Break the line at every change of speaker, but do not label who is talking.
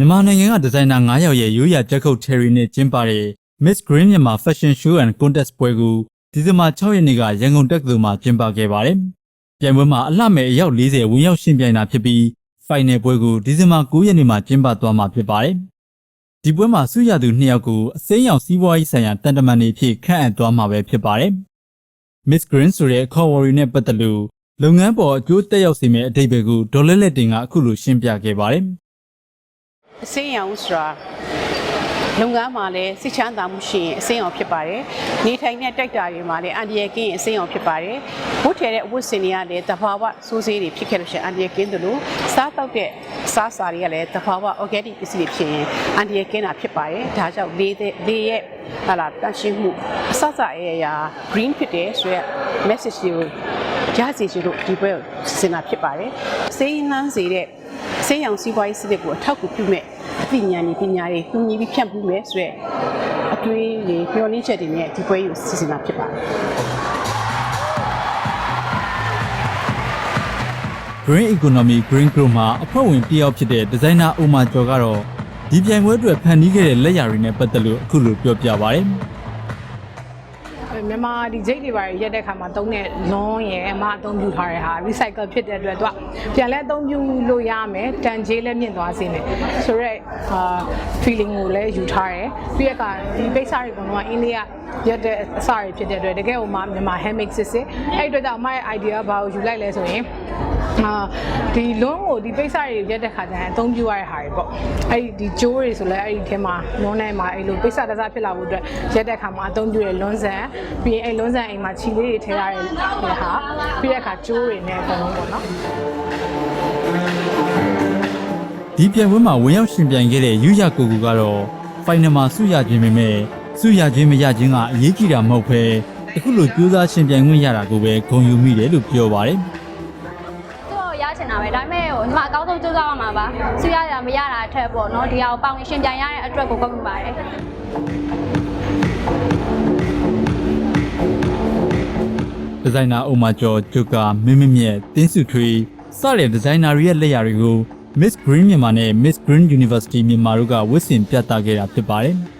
မြန်မာနိုင်ငံကဒီဇိုင်နာ9ယောက်ရဲ့ရိုးရာတက်ခုတ် Cherry နဲ့ကျင်းပတဲ့ Miss Green မြန်မာ Fashion Show and Contest ပွဲကိုဒီဇင်ဘာ6ရက်နေ့ကရန်ကုန်တက္ကသိုလ်မှာကျင်းပခဲ့ပါတယ်။ပြိုင်ပွဲမှာအလှမဲ့အယောက်40ဝင်ရောက်ရှင်ပြိုင်တာဖြစ်ပြီး Final ပွဲကိုဒီဇင်ဘာ9ရက်နေ့မှာကျင်းပသွားမှာဖြစ်ပါတယ်။ဒီပွဲမှာဆုရသူ2ယောက်ကိုအစိမ်းရောင်စီးပွားရေးဆိုင်ရာတန်တမန်တွေဖြစ်ခန့်အပ်သွားမှာပဲဖြစ်ပါတယ်။ Miss Green ဆိုတဲ့ခေါ်ဝေါ်ရီနဲ့ပတ်သက်လို့လုပ်ငန်းပေါ်အကျိုးတက်ရောက်စေမယ့်အတိတ်ဘယ်ကိုဒေါ်လက်လက်တင်ကအခုလိုရှင်းပြခဲ့ပါတယ်။
အစင်းရောင်ဆိုတာလုပ်ငန်းမှာလည်းစိတ်ချမ်းသာမှုရှိရင်အစင်းရောင်ဖြစ်ပါတယ်။နေထိုင်တဲ့တိုက်တာတွေမှာလည်းအန်ဒီရကင်းရင်အစင်းရောင်ဖြစ်ပါတယ်။ဝတ်ထည်တဲ့အဝတ်စင်တွေကလည်းတဘာဝစိုးစေးတွေဖြစ်ခဲ့လို့ရှိရင်အန်ဒီရကင်းတယ်လို့စားတောက်တဲ့စားစာတွေကလည်းတဘာဝ organic ပစ္စည်းတွေဖြစ်ရင်အန်ဒီရကင်းတာဖြစ်ပါတယ်။ဒါကြောင့်လေးတဲ့လေးရဲ့ဟာလာတန်ရှင်းမှုအစစအရာ green ဖြစ်တယ်ဆိုရက် message တွေကိုရစီချလို့ဒီဘက်စင်တာဖြစ်ပါတယ်။စိမ်းနှမ်းစေတဲ့ ဆေးရောင်စီးပွားရေးစနစ်ကိုအထောက်အကူပြုမဲ့အသိဉာဏ်တွေပညာတွေကူညီပြီးဖြန့်ပူးမယ်ဆိုရက်အတွေးတွေမျှော်လင့်ချက်တွေနဲ့ဒီပွဲကိုစီစဉ်တာဖြစ်ပါတယ်
Green Economy Green Group မှာအဖွဲ့ဝင်တစ်ယောက်ဖြစ်တဲ့ဒီဇိုင်နာအိုမာကျော်ကတော့ဒီပြိုင်ပွဲအတွက်ဖန်တီးခဲ့တဲ့လက်ရာတွေနဲ့ပတ်သက်လို့အခုလိုပြောပြပါဗျ။
မြန်မာဒီဂျိတ်တွေပါရက်တဲ့ခါမှာတုံးတဲ့လွန်ရယ်အမအသုံးပြုထားတဲ့ဟာ recycle ဖြစ်တဲ့အတွက်သူကပြန်လဲအသုံးပြုလို့ရမယ်တန်ကြေးလည်းမြင့်သွားစေမယ်ဆိုတော့အာ feeling ကိုလည်းယူထားတယ်ပြီးရကဒီပိတ်စာတွေကတော့အင်းလေးကရက်တဲ့အစာတွေဖြစ်တဲ့အတွက်တကယ်ဟိုမှာမြန်မာ handmade စစ်စစ်အဲ့ဒီအတွက်ကြောင့်အမရဲ့ idea ဘာကိုယူလိုက်လဲဆိုရင် အာဒီလုံးကိုဒီပိတ်စာတွေရက်တဲ့ခါကျရင်အသုံးပြုရတဲ့ဟာတွေပေါ့အဲ့ဒီဒီဂျိုးတွေဆိုလဲအဲ့ဒီထဲမှာလွန်ထဲမှာအဲ့လိုပိတ်စာတစားဖြစ်လာဖို့အတွက်ရက်တဲ့ခါမှာအသုံးပြုရလွန်ဆန်ပြီးရင်အဲ့လွန်ဆန်အိမ်မှာခြီလေးတွေထည့်ရတဲ့ဟာပြီးတဲ့အခါဂျိုးတွေနဲ့အကုန်လုံးပေါ့နော်
ဒီပြိုင်ပွဲမှာဝင်ရောက်ရှင်ပြိုင်ခဲ့တဲ့ယူရကိုကူကတော့ final မှာဆုရခြင်းပေမဲ့ဆုရခြင်းမရခြင်းကအရေးကြီးတာမဟုတ်ဘဲအခုလိုကြိုးစားရှင်ပြိုင်ခွင့်ရတာကိုပဲဂုဏ်ယူမိတယ်လို့ပြောပါတယ်
သူ့ကိုရချင် တာပဲဒါပေမဲ့ဟိုညီမအကောင်းဆုံးကြိုးစားရမှာပါဆူရရမရတာအထက်ပေါ့နော်ဒီဟာကိုပေါင်ရှင်ပြန်ရတဲ့အတွက်ကိုကောက်မိပါတယ်
ဒီဇိုင်နာအိုမာကျော်ဂျိုကာမင်းမမြက်တင်းစုထွေးစတဲ့ဒီဇိုင်နာတွေရဲ့လက်ရာတွေကို Miss Green မြန်မာနဲ့ Miss Green University မြန်မာတို့ကဝတ်ဆင်ပြသခဲ့တာဖြစ်ပါတယ်။